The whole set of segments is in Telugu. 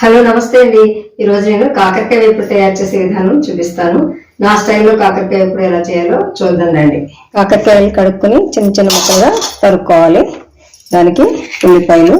హలో నమస్తే అండి. ఈరోజు నేను కాకరకాయ వేపుడు తయారు చేసే విధానం చూపిస్తాను. నా స్టైల్లో కాకరకాయ వేపుడు ఎలా చేయాలో చూద్దాం రండి. కాకరకాయలు కడుక్కొని చిన్న చిన్న ముక్కలుగా తరుక్కోవాలి. దానికి ఉల్లిపాయలు.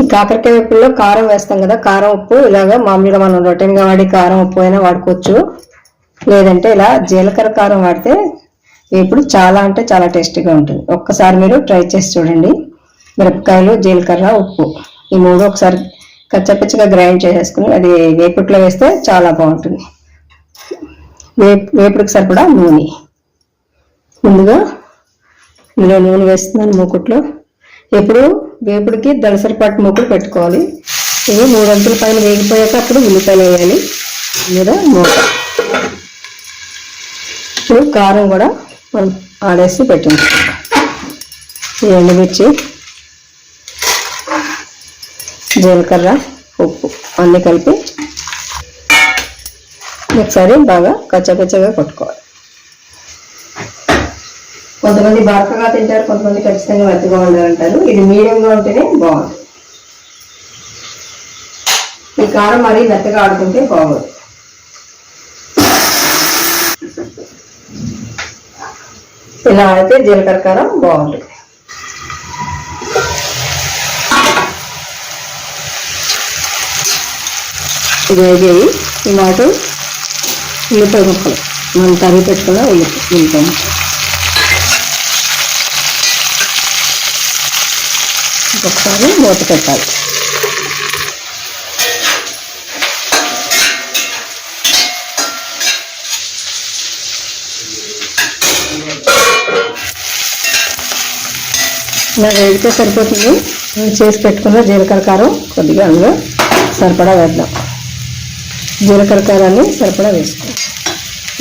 ఈ కాకరకాయ వేపుల్లో కారం వేస్తాం కదా కారం ఉప్పు ఇలాగా మామూలుగా మనం రొటీన్గా వాడి కారం ఉప్పు అయినా వాడుకోవచ్చు. లేదంటే ఇలా జీలకర్ర కారం వాడితే వేపుడు చాలా అంటే చాలా టేస్టీగా ఉంటుంది. ఒక్కసారి మీరు ట్రై చేసి చూడండి. మిరపకాయలు జీలకర్ర ఉప్పు. ఈ మూడు ఒకసారి కచ్చపచ్చగా గ్రైండ్ చేసేసుకుని అది వేపుట్లో వేస్తే చాలా బాగుంటుంది. వేపు వేపుడికి సరిపడా నూనె. ముందుగా ఇందులో నూనె వేస్తున్నాను మూకుట్లో. ఎప్పుడు వేపుడికి దళసరిపాటు మూకుడు పెట్టుకోవాలి. ఇవి మూడంతుల పైన వేగిపోయాక అప్పుడు ఉల్లిపాయలు వేయాలి. మీద మూట ఇప్పుడు కారం కూడా మనం ఆడేసి పెట్టండి ఈ ఎండుమిర్చి జీలకర్ర ఉప్పు అన్నీ కలిపి ఒకసారి బాగా కచ్చపచ్చగా కొట్టుకోవాలి. కొంతమంది బారకగా తింటారు కొంతమంది ఖచ్చితంగా మెత్తగా ఉండాలంటారు ఇది మీడియంగా ఉంటేనే బాగుంటుంది. ఈ కారం మరీ మెత్తగా ఆడుకుంటే బాగోదు. ఇలా అయితే జీలకర్ర కారం బాగుంటుంది. ఇది వేగేవి టమాటో ఉల్లిపాయ ముక్కలు. మనం తరిగి పెట్టుకున్న ఉల్లి ఉల్లిపాయ ముక్కలు. ఒకసారి మూత పెట్టాలి. ఇలా వేగితే సరిపోతుంది. చేసి పెట్టుకున్న జీలకర్ర కారం కొద్దిగా అందులో సరిపడా వేద్దాం. జీలకర్ర కారాన్ని సరిపడా వేసుకోవాలి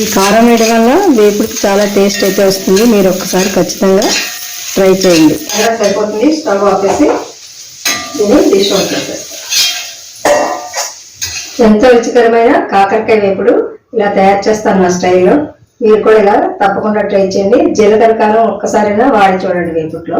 ఈ కారం వేయడం వల్ల వేపుడికి చాలా టేస్ట్ అయితే వస్తుంది. మీరు ఒక్కసారి ఖచ్చితంగా ట్రై చేయండి. సరిపోతుంది? స్టవ్ ఆపేసి నేను డిష్ అవుట్ ఎంతో రుచికరమైన కాకరకాయ వేపుడు ఇలా తయారు చేస్తాను నా స్టైల్లో. మీరు కూడా ఇలా తప్పకుండా ట్రై చేయండి. జీలకర్ర కారం ఒక్కసారైనా వాడి చూడండి వేపుట్లో